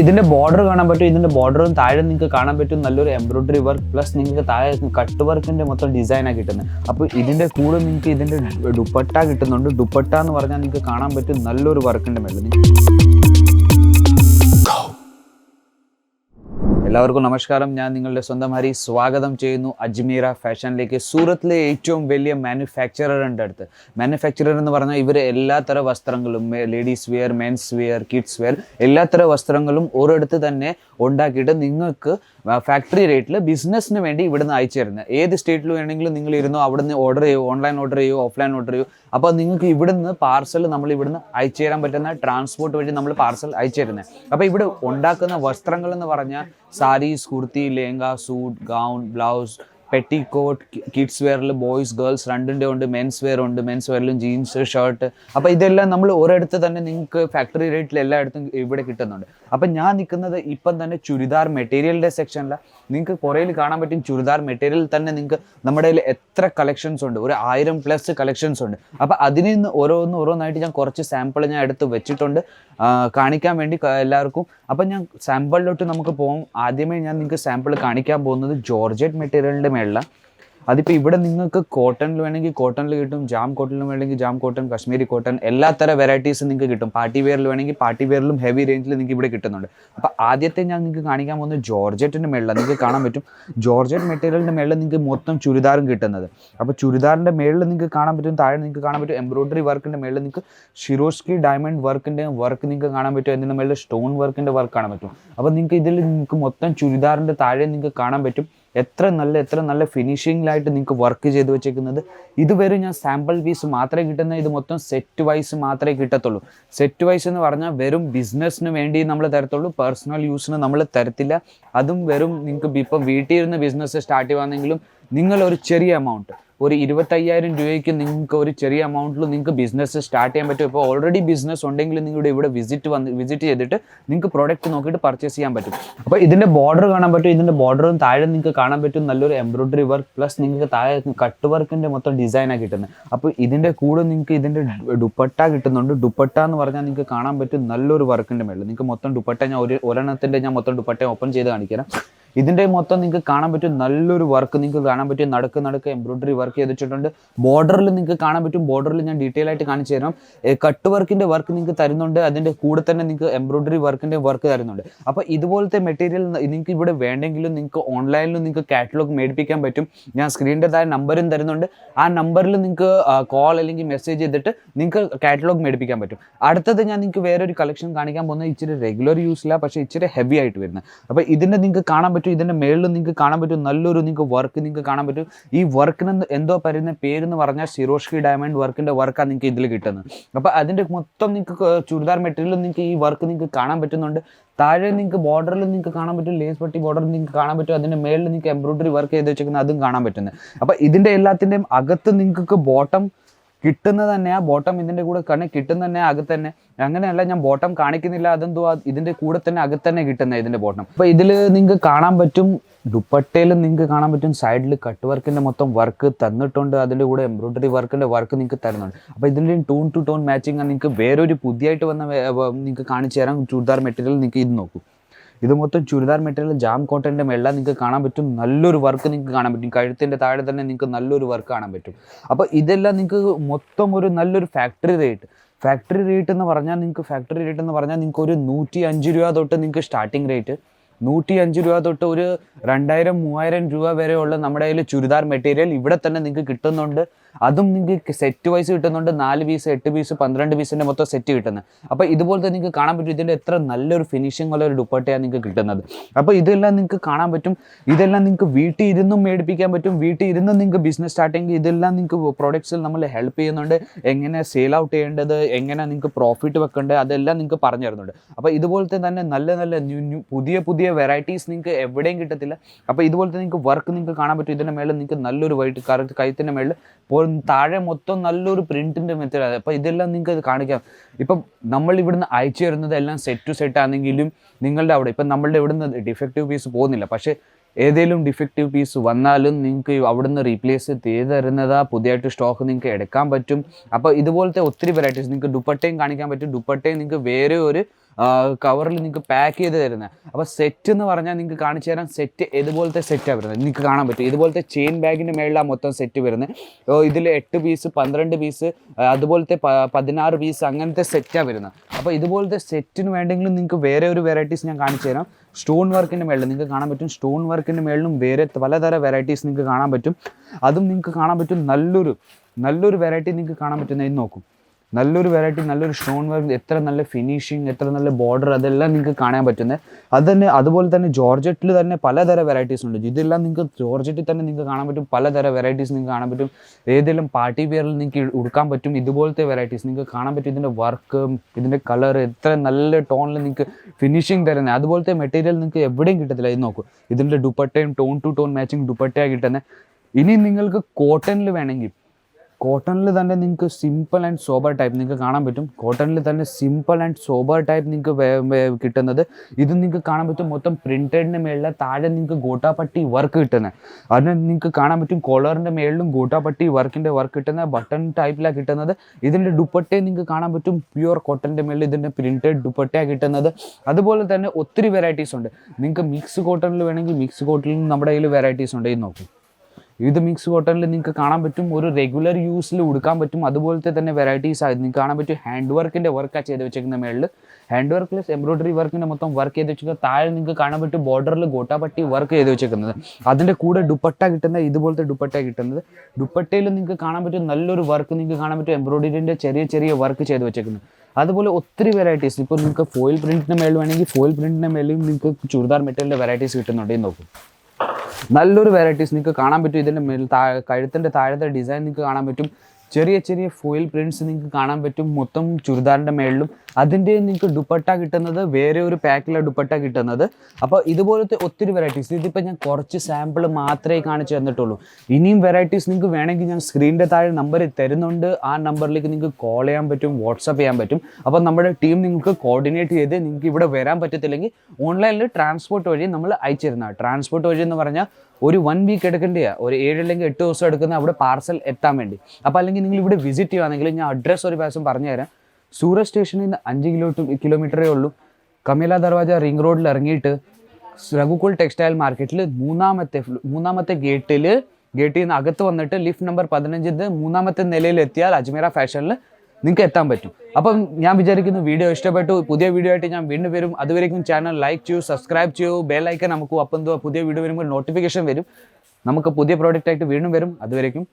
ഇതിന്റെ ബോർഡർ കാണാൻ പറ്റും ഇതിന്റെ ബോർഡറും താഴെ നിങ്ങൾക്ക് കാണാൻ പറ്റും. നല്ലൊരു എംബ്രോയിഡറി വർക്ക് പ്ലസ് നിങ്ങൾക്ക് താഴെ കട്ട് വർക്കിന്റെ മൊത്തം ഡിസൈനാണ് കിട്ടുന്നത് അപ്പോൾ ഇതിന്റെ കൂടെ നിങ്ങൾക്ക് ഇതിന്റെ ദുപ്പട്ട കിട്ടുന്നുണ്ട്. ദുപ്പട്ട എന്ന് പറഞ്ഞാൽ നിങ്ങൾക്ക് കാണാൻ പറ്റും നല്ലൊരു വർക്കിന്റെ മേളിൽ. എല്ലാവർക്കും നമസ്കാരം. ഞാൻ നിങ്ങളുടെ സ്വന്തം ഹരി. സ്വാഗതം ചെയ്യുന്നു അജ്മീറ ഫാഷനിലേക്ക്. സൂറത്തിലെ ഏറ്റവും വലിയ മാനുഫാക്ചറർ ഉണ്ട് അടുത്ത്. മാനുഫാക്ചറർ എന്ന് പറഞ്ഞാൽ ഇവർ എല്ലാത്തര വസ്ത്രങ്ങളും ladies wear men's wear kids wear എല്ലാത്തര വസ്ത്രങ്ങളും ഒരിടത്ത് തന്നെ ഉണ്ടാക്കിയിട്ട് നിങ്ങൾക്ക് ഫാക്ടറി റേറ്റിൽ ബിസിനസ്സിന് വേണ്ടി ഇവിടുന്ന് അയച്ചു തരുന്നത്. ഏത് സ്റ്റേറ്റിൽ വേണമെങ്കിലും നിങ്ങൾ ഇരുന്നോ അവിടുന്ന് ഓർഡർ ചെയ്യുമോ ഓൺലൈൻ ഓർഡർ ചെയ്യുമോ ഓഫ്ലൈൻ ഓർഡർ ചെയ്യോ അപ്പോൾ നിങ്ങൾക്ക് ഇവിടുന്ന് പാർസൽ നമ്മൾ ഇവിടുന്ന് അയച്ചു തരാൻ പറ്റുന്ന ട്രാൻസ്പോർട്ട് വഴി നമ്മൾ പാർസൽ അയച്ചു തരുന്നത് അപ്പോൾ ഇവിടെ ഉണ്ടാക്കുന്ന വസ്ത്രങ്ങൾ എന്ന് പറഞ്ഞാൽ saris kurti lehenga suit gown blouse petticoat kids വെയറിൽ boys girls രണ്ടിന്റെ ഉണ്ട് മെൻസ് വെയർ ഉണ്ട് മെൻസ് വെയറിലും ജീൻസ് ഷർട്ട് അപ്പോൾ ഇതെല്ലാം നമ്മൾ ഒരിടത്ത് തന്നെ നിങ്ങൾക്ക് ഫാക്ടറി റേറ്റിൽ എല്ലായിടത്തും ഇവിടെ കിട്ടുന്നുണ്ട്. അപ്പം ഞാൻ നിൽക്കുന്നത് ഇപ്പം തന്നെ ചുരിദാർ മെറ്റീരിയലിന്റെ സെക്ഷനിലാണ് നിങ്ങൾക്ക് കുറേയിൽ കാണാൻ പറ്റും ചുരിദാർ മെറ്റീരിയൽ തന്നെ നിങ്ങൾക്ക് നമ്മുടെ കയ്യിൽ എത്ര കളക്ഷൻസ് ഉണ്ട്. ഒരു ആയിരം പ്ലസ് കളക്ഷൻസ് ഉണ്ട്. അപ്പോൾ അതിൽ നിന്ന് ഓരോന്ന് ഓരോന്നായിട്ട് ഞാൻ കുറച്ച് സാമ്പിൾ ഞാൻ എടുത്ത് വെച്ചിട്ടുണ്ട്. കാണിക്കാൻ വേണ്ടി എല്ലാവർക്കും. അപ്പം ഞാൻ സാമ്പിളിലോട്ട് നമുക്ക് പോകും ആദ്യമേ ഞാൻ നിങ്ങൾക്ക് സാമ്പിൾ കാണിക്കാൻ പോകുന്നത് ജോർജറ്റ് മെറ്റീരിയലിന്റെ മേളിലാണ് അതിപ്പോൾ ഇവിടെ നിങ്ങൾക്ക് കോട്ടണിൽ വേണമെങ്കിൽ കോട്ടണിൽ കിട്ടും ജാം കോട്ടണിൽ വേണമെങ്കിൽ ജാം കോട്ടൺ കശ്മീരി കോട്ടൺ എല്ലാ തരം വെറൈറ്റീസ് നിങ്ങൾക്ക് കിട്ടും. പാർട്ടി വെയറിൽ വേണമെങ്കിൽ പാർട്ടി വെയറിലും ഹെവി റേഞ്ചിൽ നിങ്ങൾക്ക് ഇവിടെ കിട്ടുന്നുണ്ട്. അപ്പോൾ ആദ്യത്തെ ഞാൻ നിങ്ങൾക്ക് കാണിക്കാൻ പോകുന്നത് ജോർജറ്റിന്റെ മേളിൽ നിങ്ങൾക്ക് കാണാൻ പറ്റും. ജോർജറ്റ് മെറ്റീരിയലിന്റെ മേളിൽ നിങ്ങൾക്ക് മൊത്തം ചുരിദാറും കിട്ടുന്നത്. അപ്പോൾ ചുരിദാറിന്റെ മേളിൽ നിങ്ങൾക്ക് കാണാൻ പറ്റും താഴെ നിങ്ങൾക്ക് കാണാൻ പറ്റും എംബ്രോയിഡറി വർക്കിന്റെ മേളിൽ നിങ്ങൾക്ക് ഷിറോസ്കി ഡയമണ്ട് വർക്കിന്റെ വർക്ക് നിങ്ങൾക്ക് കാണാൻ പറ്റും. അതിന്റെ മേളിൽ സ്റ്റോൺ വർക്കിന്റെ വർക്ക് കാണാൻ പറ്റും. അപ്പോൾ നിങ്ങൾക്ക് ഇതിൽ നിങ്ങൾക്ക് മൊത്തം ചുരിദാറിന്റെ താഴെ നിങ്ങൾക്ക് കാണാൻ പറ്റും. എത്ര നല്ല എത്ര നല്ല ഫിനിഷിങ്ങിലായിട്ട് നിങ്ങൾക്ക് വർക്ക് ചെയ്ത് വെച്ചേക്കുന്നത്. ഇതുവരെ ഞാൻ സാമ്പിൾ പീസ് മാത്രമേ കിട്ടുന്ന ഇത് മൊത്തം സെറ്റ് വൈസ് മാത്രമേ കിട്ടത്തുള്ളൂ. സെറ്റ് വൈസ് എന്ന് പറഞ്ഞാൽ വെറും ബിസിനസ്സിന് വേണ്ടി നമ്മൾ തരത്തുള്ളൂ പേഴ്സണൽ യൂസിന് നമ്മൾ തരത്തില്ല. അതും വെറും നിങ്ങൾക്ക് ഇപ്പം വീട്ടിൽ ഇരുന്ന് ബിസിനസ് സ്റ്റാർട്ട് ചെയ്യുവാണെങ്കിലും നിങ്ങൾ ഒരു ചെറിയ എമൗണ്ട് ഒരു ഇരുപത്തയ്യായിരം രൂപയ്ക്ക് നിങ്ങൾക്ക് ഒരു ചെറിയ എമൗണ്ടിൽ നിങ്ങൾക്ക് ബിസിനസ് സ്റ്റാർട്ട് ചെയ്യാൻ പറ്റും. ഇപ്പോൾ ഓൾറെഡി ബിസിനസ് ഉണ്ടെങ്കിൽ നിങ്ങളുടെ ഇവിടെ വിസിറ്റ് വന്ന് വിസിറ്റ് ചെയ്തിട്ട് നിങ്ങൾക്ക് പ്രോഡക്റ്റ് നോക്കിയിട്ട് പർച്ചേസ് ചെയ്യാൻ പറ്റും. അപ്പോൾ ഇതിന്റെ ബോർഡർ കാണാൻ പറ്റും. ഇതിന്റെ ബോർഡറും താഴെ നിങ്ങൾക്ക് കാണാൻ പറ്റും. നല്ലൊരു എംബ്രോയിഡറി വർക്ക് പ്ലസ് നിങ്ങൾക്ക് താഴെ കട്ട് വർക്കിന്റെ മൊത്തം ഡിസൈനാണ് കിട്ടുന്നത്. അപ്പോൾ ഇതിന്റെ കൂടെ നിങ്ങൾക്ക് ഇതിന്റെ ദുപ്പട്ട കിട്ടുന്നുണ്ട്. ദുപ്പട്ട എന്ന് പറഞ്ഞാൽ നിങ്ങൾക്ക് കാണാൻ പറ്റും നല്ലൊരു വർക്കിന്റെ മേളിൽ. നിങ്ങൾക്ക് മൊത്തം ദുപ്പട്ട ഞാൻ ഒരു ഒരെണ്ണത്തിന്റെ ഞാൻ മൊത്തം ദുപ്പട്ട ഓപ്പൺ ചെയ്ത് കാണിക്കാം. ഇതിന്റെ മൊത്തം നിങ്ങൾക്ക് കാണാൻ പറ്റും നല്ലൊരു വർക്ക് നിങ്ങൾക്ക് കാണാൻ പറ്റും നടുക്ക് നടുക്ക് എംബ്രോയിഡറി വർക്ക് ചെയ്തിട്ടുണ്ട്. ബോർഡറിൽ നിങ്ങൾക്ക് കാണാൻ പറ്റും. ബോർഡറിൽ ഞാൻ ഡീറ്റെയിൽ ആയിട്ട് കാണിച്ചു തരാം. കട്ട് വർക്കിന്റെ വർക്ക് നിങ്ങൾക്ക് തരുന്നുണ്ട്. അതിന്റെ കൂടെ തന്നെ നിങ്ങൾക്ക് എംബ്രോയിഡറി വർക്കിന്റെ വർക്ക് തരുന്നുണ്ട്. അപ്പോൾ ഇതുപോലത്തെ മെറ്റീരിയൽ നിങ്ങൾക്ക് ഇവിടെ വേണ്ടെങ്കിലും നിങ്ങൾക്ക് ഓൺലൈനിലും നിങ്ങൾക്ക് കാറ്റലോഗ് മേടിപ്പിക്കാൻ പറ്റും. ഞാൻ സ്ക്രീനിന്റെ താഴെ നമ്പറും തരുന്നുണ്ട്. ആ നമ്പറിൽ നിങ്ങൾക്ക് കോൾ അല്ലെങ്കിൽ മെസ്സേജ് ചെയ്തിട്ട് നിങ്ങൾക്ക് കാറ്റലോഗ് മേടിപ്പിക്കാൻ പറ്റും. അടുത്തത് ഞാൻ നിങ്ങൾക്ക് വേറൊരു കളക്ഷൻ കാണിക്കാൻ പോകുന്നത് ഇച്ചിരി റെഗുലർ യൂസിലാണ് പക്ഷേ ഇച്ചിരി ഹെവി ആയിട്ട് വരുന്നത്. അപ്പോൾ ഇതിന്റെ നിങ്ങൾക്ക് കാണാൻ പറ്റും ഇതിന്റെ മേളിൽ നിങ്ങൾക്ക് കാണാൻ പറ്റും നല്ലൊരു നിങ്ങൾക്ക് വർക്ക് നിങ്ങൾക്ക് കാണാൻ പറ്റും. ഈ വർക്കിന് എന്തോ പറയുന്ന പേരെന്ന് പറഞ്ഞാൽ സിറോഷ്കി ഡയമണ്ട് വർക്കിന്റെ വർക്കാണ് നിങ്ങൾക്ക് ഇതിൽ കിട്ടുന്നത്. അപ്പോൾ അതിന്റെ മൊത്തം നിങ്ങൾക്ക് ചുരിദാർ മെറ്റീരിയൽ നിങ്ങൾക്ക് ഈ വർക്ക് നിങ്ങൾക്ക് കാണാൻ പറ്റുന്നുണ്ട്. താഴെ നിങ്ങൾക്ക് ബോർഡറിൽ നിങ്ങൾക്ക് കാണാൻ പറ്റും ലേസ് പട്ടി ബോർഡർ നിങ്ങൾക്ക് കാണാൻ പറ്റും അതിന്റെ മേളിൽ നിങ്ങൾക്ക് എംബ്രോയിഡറി വർക്ക് ചെയ്ത് വെച്ചിരിക്കുന്നത് അതും കാണാൻ പറ്റുന്നത്. അപ്പോൾ ഇതിന്റെ എല്ലാത്തിന്റെയും അകത്ത് നിങ്ങൾക്ക് ബോട്ടം കിട്ടുന്നത് തന്നെ ആ ബോട്ടം ഇതിന്റെ കൂടെ തന്നെ കിട്ടുന്ന തന്നെ അകത്ത് തന്നെ. അങ്ങനെയല്ല ഞാൻ ബോട്ടം കാണിക്കുന്നില്ല അതെന്തോ ഇതിന്റെ കൂടെ തന്നെ അകത്ത് തന്നെ കിട്ടുന്ന ഇതിന്റെ ബോട്ടം അപ്പോൾ ഇതിൽ നിങ്ങൾക്ക് കാണാൻ പറ്റും ദുപ്പട്ടയിൽ നിങ്ങൾക്ക് കാണാൻ പറ്റും സൈഡിൽ കട്ട് വർക്കിന്റെ മൊത്തം വർക്ക് തന്നിട്ടുണ്ട് അതിന്റെ കൂടെ എംബ്രോയിഡറി വർക്കിന്റെ വർക്ക് നിങ്ങൾക്ക് തരുന്നുണ്ട്. അപ്പോൾ ഇതിന്റെ ടോൺ ടു ടോൺ മാച്ചിങ് നിങ്ങൾക്ക് വേറൊരു പുതിയതായിട്ട് വന്ന നിങ്ങൾക്ക് കാണിച്ചു തരാം ചുരിദാർ മെറ്റീരിയൽ നിങ്ങൾക്ക് ഇത് നോക്കൂ. ഇത് മൊത്തം ചുരിദാർ മെറ്റീരിയൽ ജാം കോട്ടന്റെ മെള്ള നിങ്ങൾക്ക് കാണാൻ പറ്റും. നല്ലൊരു വർക്ക് നിങ്ങൾക്ക് കാണാൻ പറ്റും. കഴുത്തിന്റെ താഴെ തന്നെ നിങ്ങൾക്ക് നല്ലൊരു വർക്ക് കാണാൻ പറ്റും. അപ്പോൾ ഇതെല്ലാം നിങ്ങൾക്ക് മൊത്തം ഒരു നല്ലൊരു ഫാക്ടറി റേറ്റ് ഫാക്ടറി റേറ്റ് എന്ന് പറഞ്ഞാൽ നിങ്ങൾക്ക് ഫാക്ടറി റേറ്റ് എന്ന് പറഞ്ഞാൽ നിങ്ങൾക്ക് ഒരു നൂറ്റി അഞ്ച് രൂപ തൊട്ട് നിങ്ങൾക്ക് സ്റ്റാർട്ടിംഗ് റേറ്റ് നൂറ്റി അഞ്ച് രൂപ തൊട്ട് ഒരു രണ്ടായിരം മൂവായിരം രൂപ വരെയുള്ള നമ്മുടെ കയ്യിൽ ചുരിദാർ മെറ്റീരിയൽ ഇവിടെ തന്നെ നിങ്ങൾക്ക് കിട്ടുന്നുണ്ട്. അതും നിങ്ങൾക്ക് സെറ്റ് വൈസ് കിട്ടുന്നുണ്ട്. നാല് പീസ് എട്ട് പീസ് പന്ത്രണ്ട് പീസിന്റെ മൊത്തം സെറ്റ് കിട്ടുന്നത്. അപ്പോൾ തന്നെ നിങ്ങൾക്ക് കാണാൻ പറ്റും. ഇതിന്റെ എത്ര നല്ലൊരു ഫിനിഷിംഗ് ഉള്ള ഒരു ദുപ്പട്ടയാണ് നിങ്ങൾക്ക് കിട്ടുന്നത്. അപ്പോൾ ഇതെല്ലാം നിങ്ങൾക്ക് കാണാൻ പറ്റും. ഇതെല്ലാം നിങ്ങൾക്ക് വീട്ടിൽ ഇരുന്നും മേടിപ്പിക്കാൻ പറ്റും. വീട്ടിൽ ഇരുന്നും നിങ്ങൾക്ക് ബിസിനസ് സ്റ്റാർട്ടിങ് ഇതെല്ലാം നിങ്ങൾക്ക് പ്രോഡക്ട്സിൽ നമ്മൾ ഹെൽപ്പ് ചെയ്യുന്നുണ്ട്. എങ്ങനെ സെയിൽ ഔട്ട് ചെയ്യേണ്ടത് എങ്ങനെ നിങ്ങൾക്ക് പ്രോഫിറ്റ് വെക്കേണ്ടത് അതെല്ലാം നിങ്ങൾക്ക് പറഞ്ഞു തരുന്നുണ്ട്. അപ്പോൾ ഇതുപോലത്തെ തന്നെ നല്ല നല്ല ന്യൂ ന്യൂ പുതിയ പുതിയ വെറൈറ്റീസ് നിങ്ങൾക്ക് എവിടെയും കിട്ടത്തില്ല. അപ്പോൾ ഇതുപോലത്തെ നിങ്ങൾക്ക് വർക്ക് നിങ്ങൾക്ക് കാണാൻ പറ്റും. ഇതിന്റെ മേളിൽ നിങ്ങൾക്ക് നല്ലൊരു വൈറ്റ് കറക്റ്റ് കഴുത്തിന്റെ മേളിൽ ഇപ്പോൾ താഴെ മൊത്തം നല്ലൊരു പ്രിന്റിന്റെ മെത്തേഡ് അപ്പൊ ഇതെല്ലാം നിങ്ങൾക്ക് അത് കാണിക്കാം. ഇപ്പം നമ്മൾ ഇവിടുന്ന് അയച്ചു തരുന്നത് എല്ലാം സെറ്റ് ടു സെറ്റ് ആണെങ്കിലും നിങ്ങളുടെ അവിടെ ഇപ്പം നമ്മളുടെ ഇവിടുന്ന് ഡിഫക്റ്റീവ് പീസ് പോകുന്നില്ല. പക്ഷേ ഏതെങ്കിലും ഡിഫക്റ്റീവ് പീസ് വന്നാലും നിങ്ങൾക്ക് അവിടുന്ന് റീപ്ലേസ് ചെയ്ത് തരുന്നതാ പുതിയതായിട്ട് സ്റ്റോക്ക് നിങ്ങൾക്ക് എടുക്കാൻ പറ്റും. അപ്പോൾ ഇതുപോലത്തെ ഒത്തിരി വെറൈറ്റീസ് നിങ്ങൾക്ക് ദുപ്പട്ടയും കാണിക്കാൻ പറ്റും. ദുപ്പട്ടയും നിങ്ങൾക്ക് വേറെ ഒരു കവറിൽ നിങ്ങൾക്ക് പാക്ക് ചെയ്ത് തരുന്നത് അപ്പോൾ സെറ്റ് എന്ന് പറഞ്ഞാൽ നിങ്ങൾക്ക് കാണിച്ചു തരാൻ സെറ്റ് ഇതുപോലത്തെ സെറ്റാണ് വരുന്നത് നിങ്ങൾക്ക് കാണാൻ പറ്റും. ഇതുപോലത്തെ ചെയിൻ ബാഗിന്റെ മേളിലാണ് മൊത്തം സെറ്റ് വരുന്നത് ഇതിൽ എട്ട് പീസ് പന്ത്രണ്ട് പീസ് അതുപോലത്തെ പതിനാറ് പീസ് അങ്ങനത്തെ സെറ്റാണ് വരുന്നത് അപ്പോൾ ഇതുപോലത്തെ സെറ്റിന് വേണ്ടെങ്കിലും നിങ്ങൾക്ക് വേറെ ഒരു വെറൈറ്റീസ് ഞാൻ കാണിച്ചു തരാം. സ്റ്റോൺ വർക്കിന്റെ മേളിൽ നിങ്ങൾക്ക് കാണാൻ പറ്റും. സ്റ്റോൺ വർക്കിന്റെ മേളിലും വേറെ പലതര വെറൈറ്റീസ് നിങ്ങൾക്ക് കാണാൻ പറ്റും. അതും നിങ്ങൾക്ക് കാണാൻ പറ്റും. നല്ലൊരു നല്ലൊരു വെറൈറ്റി നിങ്ങൾക്ക് കാണാൻ പറ്റുന്നതിന് നോക്കും. നല്ലൊരു വെറൈറ്റി നല്ലൊരു സ്റ്റോൺ വർക്ക് എത്ര നല്ല ഫിനിഷിങ് എത്ര നല്ല ബോർഡർ അതെല്ലാം നിങ്ങൾക്ക് കാണാൻ പറ്റുന്നത് അത് തന്നെ അതുപോലെ തന്നെ ജോർജറ്റിൽ തന്നെ പലതരം വെറൈറ്റീസ് ഉണ്ട്. ഇതെല്ലാം നിങ്ങൾക്ക് ജോർജറ്റിൽ തന്നെ നിങ്ങൾക്ക് കാണാൻ പറ്റും. പലതരം വെറൈറ്റീസ് നിങ്ങൾക്ക് കാണാൻ പറ്റും. ഏതെങ്കിലും പാർട്ടി വെയറിൽ നിങ്ങൾക്ക് ഉടുക്കാൻ പറ്റും. ഇതുപോലത്തെ വെറൈറ്റീസ് നിങ്ങൾക്ക് കാണാൻ പറ്റും. ഇതിന്റെ വർക്ക് ഇതിന്റെ കളർ എത്ര നല്ല ടോണിൽ നിങ്ങൾക്ക് ഫിനിഷിങ് തരുന്നത് അതുപോലത്തെ മെറ്റീരിയൽ നിങ്ങൾക്ക് എവിടെയും കിട്ടത്തില്ല. ഇത് നോക്കൂ. ഇതിന്റെ ദുപ്പട്ടയും ടോൺ ടു ടോൺ മാച്ചിങ് ദുപ്പട്ടയാണ് കിട്ടുന്നത് ഇനി നിങ്ങൾക്ക് കോട്ടണിൽ വേണമെങ്കിൽ കോട്ടണിൽ തന്നെ നിങ്ങൾക്ക് സിമ്പിൾ ആൻഡ് സോബർ ടൈപ്പ് നിങ്ങൾക്ക് കാണാൻ പറ്റും. കോട്ടണിൽ തന്നെ സിമ്പിൾ ആൻഡ് സോബർ ടൈപ്പ് നിങ്ങൾക്ക് കിട്ടുന്നത്. ഇത് നിങ്ങൾക്ക് കാണാൻ പറ്റും മൊത്തം പ്രിന്റഡിന്റെ മേളിൽ താഴെ നിങ്ങൾക്ക് ഗോട്ടാപ്പട്ടി വർക്ക് കിട്ടുന്നത് അതിന് നിങ്ങൾക്ക് കാണാൻ പറ്റും കോളറിന്റെ മേളിലും ഗോട്ടാപ്പട്ടി വർക്കിന്റെ വർക്ക് കിട്ടുന്ന ബട്ടൺ ടൈപ്പിലാണ് കിട്ടുന്നത്. ഇതിന്റെ ദുപ്പട്ടയും നിങ്ങൾക്ക് കാണാൻ പറ്റും. പ്യുവർ കോട്ടന്റെ മേളിൽ ഇതിന്റെ പ്രിന്റഡ് ദുപ്പട്ടയാണ് കിട്ടുന്നത്. അതുപോലെ തന്നെ ഒത്തിരി വെറൈറ്റീസ് ഉണ്ട്. നിങ്ങൾക്ക് മിക്സ് കോട്ടണിൽ വേണമെങ്കിൽ മിക്സ് കോട്ടണിൽ നമ്മുടെ കയ്യിൽ വെറൈറ്റീസ് ഉണ്ട്. ഇത് നോക്കും. ഇത് മിക്സ് കോട്ടണിൽ നിങ്ങൾക്ക് കാണാൻ പറ്റും. ഒരു റെഗുലർ യൂസിൽ ഉടുക്കാൻ പറ്റും. അതുപോലത്തെ തന്നെ വെറൈറ്റീസ് ആയി നിങ്ങൾക്ക് കാണാൻ പറ്റും. ഹാൻഡ് വർക്കിന്റെ വർക്കാണ് ചെയ്ത് വെച്ചേക്കുന്ന മേളിൽ ഹാൻഡ് വർക്ക് പ്ലസ് എംബ്രോയിഡറി വർക്കിന്റെ മൊത്തം വർക്ക് ചെയ്ത് വെച്ചിരിക്കുന്നത് താഴെ നിങ്ങൾക്ക് കാണാൻ പറ്റും ബോർഡറിൽ ഗോട്ടാപ്പട്ടി വർക്ക് ചെയ്ത് വെച്ചേക്കുന്നത്. അതിന്റെ കൂടെ ദുപ്പട്ട കിട്ടുന്ന ഇതുപോലത്തെ ദുപ്പട്ട കിട്ടുന്നത്. ദുപ്പട്ടയിൽ നിങ്ങൾക്ക് കാണാൻ പറ്റും നല്ലൊരു വർക്ക് നിങ്ങൾക്ക് കാണാൻ പറ്റും. എംബ്രോയിഡറിന്റെ ചെറിയ ചെറിയ വർക്ക് ചെയ്ത് വെച്ചേക്കുന്നത്. അതുപോലെ ഒത്തിരി വെറൈറ്റീസ് ഇപ്പോൾ നിങ്ങൾക്ക് ഫോയിൽ പ്രിന്റിന്റെ മേളിൽ വേണമെങ്കിൽ ഫോയിൽ പ്രിന്റിന്റെ മേളിൽ നിങ്ങൾക്ക് ചുരിദാർ മെറ്റീരിയലിന്റെ വെറൈറ്റീസ് കിട്ടുന്നുണ്ടെങ്കിൽ നോക്കും. നല്ലൊരു വെറൈറ്റീസ് നിങ്ങൾക്ക് കാണാൻ പറ്റും. ഇതിന്റെ മേൽ താ കഴുത്തിന്റെ താഴത്തെ ഡിസൈൻ നിങ്ങൾക്ക് കാണാൻ പറ്റും. ചെറിയ ചെറിയ ഫോയിൽ പ്രിന്റ്സ് നിങ്ങൾക്ക് കാണാൻ പറ്റും. മൊത്തം ചുരിദാറിന്റെ മേളിലും. അതിന്റെ നിങ്ങൾക്ക് ദുപ്പട്ട കിട്ടുന്നത് വേറെ ഒരു പാക്കിലാണ് ദുപ്പട്ട കിട്ടുന്നത്. അപ്പോൾ ഇതുപോലത്തെ ഒത്തിരി വെറൈറ്റീസ് ഇതിപ്പോൾ ഞാൻ കുറച്ച് സാമ്പിൾ മാത്രമേ കാണിച്ചു തന്നിട്ടുള്ളൂ. ഇനിയും വെറൈറ്റീസ് നിങ്ങൾക്ക് വേണമെങ്കിൽ ഞാൻ സ്ക്രീനിന്റെ താഴെ നമ്പർ തരുന്നുണ്ട്. ആ നമ്പറിലേക്ക് നിങ്ങൾക്ക് കോൾ ചെയ്യാൻ പറ്റും വാട്സപ്പ് ചെയ്യാൻ പറ്റും. അപ്പോൾ നമ്മുടെ ടീം നിങ്ങൾക്ക് കോർഡിനേറ്റ് ചെയ്ത് നിങ്ങൾക്ക് ഇവിടെ വരാൻ പറ്റത്തില്ലെങ്കിൽ ഓൺലൈനിൽ ട്രാൻസ്പോർട്ട് വഴി നമ്മൾ അയച്ചു തരുന്നതാണ്. ട്രാൻസ്പോർട്ട് വഴി എന്ന് പറഞ്ഞാൽ ഒരു വൺ വീക്ക് എടുക്കേണ്ടതാണ് ഒരു ഏഴ് അല്ലെങ്കിൽ എട്ട് ദിവസം എടുക്കുന്ന അവിടെ പാർസൽ എത്താൻ വേണ്ടി. അപ്പോൾ അല്ലെങ്കിൽ നിങ്ങൾ ഇവിടെ വിസിറ്റ് ചെയ്യുകയാണെങ്കിൽ ഞാൻ അഡ്രസ്സ് ഒരു പ്രാവശ്യം പറഞ്ഞു തരാം സൂറത്ത് സ്റ്റേഷനിൽ നിന്ന് അഞ്ച് കിലോ കിലോമീറ്ററേ ഉള്ളൂ. കമേല ദർവാജ റിംഗ് റോഡിൽ ഇറങ്ങിയിട്ട് രഘുകുൾ ടെക്സ്റ്റൈൽ മാർക്കറ്റിൽ മൂന്നാമത്തെ മൂന്നാമത്തെ ഗേറ്റിൽ ഗേറ്റിൽ നിന്ന് അകത്ത് വന്നിട്ട് ലിഫ്റ്റ് നമ്പർ പതിനഞ്ചിത് മൂന്നാമത്തെ നിലയിൽ എത്തിയാൽ അജ്മീറ ഫാഷനിൽ നിങ്ങൾക്ക് എത്താൻ പറ്റും. അപ്പം ഞാൻ വിചാരിക്കുന്നു വീഡിയോ ഇഷ്ടപ്പെട്ടു. പുതിയ വീഡിയോ ആയിട്ട് ഞാൻ വീണ്ടും വരും. അതുവരേക്കും ചാനൽ ലൈക്ക് ചെയ്യൂ സബ്സ്ക്രൈബ് ചെയ്യൂ ബെല്ലൈക്കൻ നമുക്ക് അപ്പം പുതിയ വീഡിയോ വരുമ്പോൾ നോട്ടിഫിക്കേഷൻ വരും. നമുക്ക് പുതിയ പ്രോഡക്റ്റ് ആയിട്ട് വീണ്ടും വരും. അതുവരേക്കും